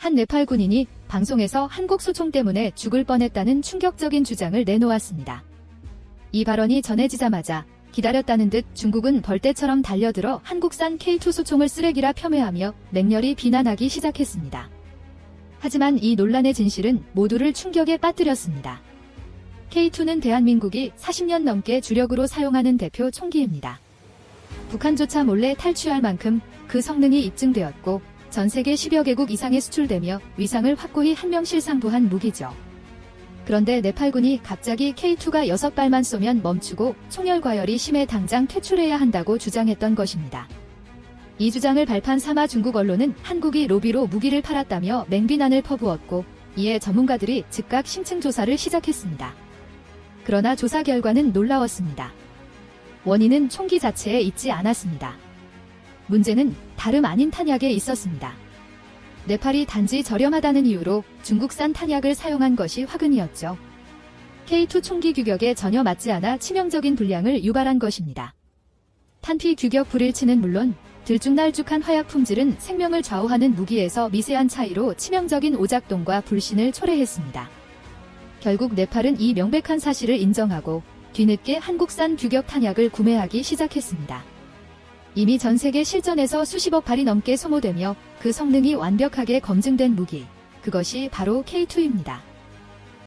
한 네팔 군인이 방송에서 한국 소총 때문에 죽을 뻔했다는 충격적인 주장을 내놓았습니다. 이 발언이 전해지자마자 기다렸다는 듯 중국은 벌떼처럼 달려들어 한국산 K2 소총을 쓰레기라 폄훼하며 맹렬히 비난하기 시작했습니다. 하지만 이 논란의 진실은 모두를 충격에 빠뜨렸습니다. K2는 대한민국이 40년 넘게 주력으로 사용하는 대표 총기입니다. 북한조차 몰래 탈취할 만큼 그 성능이 입증되었고 전 세계 10여 개국 이상에 수출되며 위상을 확고히 한명 실상부한 무기죠. 그런데 네팔군이 갑자기 K2가 6발만 쏘면 멈추고 총열 과열이 심해 당장 퇴출해야 한다고 주장했던 것입니다. 이 주장을 발판 삼아 중국 언론은 한국이 로비로 무기를 팔았다며 맹비난을 퍼부었고 이에 전문가들이 즉각 심층 조사를 시작했습니다. 그러나 조사 결과는 놀라웠습니다. 원인은 총기 자체에 있지 않았습니다. 문제는 다름 아닌 탄약에 있었습니다. 네팔이 단지 저렴하다는 이유로 중국산 탄약을 사용한 것이 화근이었죠. K2 총기 규격에 전혀 맞지 않아 치명적인 불량을 유발한 것입니다. 탄피 규격 불일치는 물론 들쭉날쭉한 화약 품질은 생명을 좌우하는 무기에서 미세한 차이로 치명적인 오작동과 불신을 초래했습니다. 결국 네팔은 이 명백한 사실을 인정하고 뒤늦게 한국산 규격 탄약을 구매하기 시작했습니다. 이미 전 세계 실전에서 수십억 발이 넘게 소모되며 그 성능이 완벽하게 검증된 무기, 그것이 바로 K2입니다.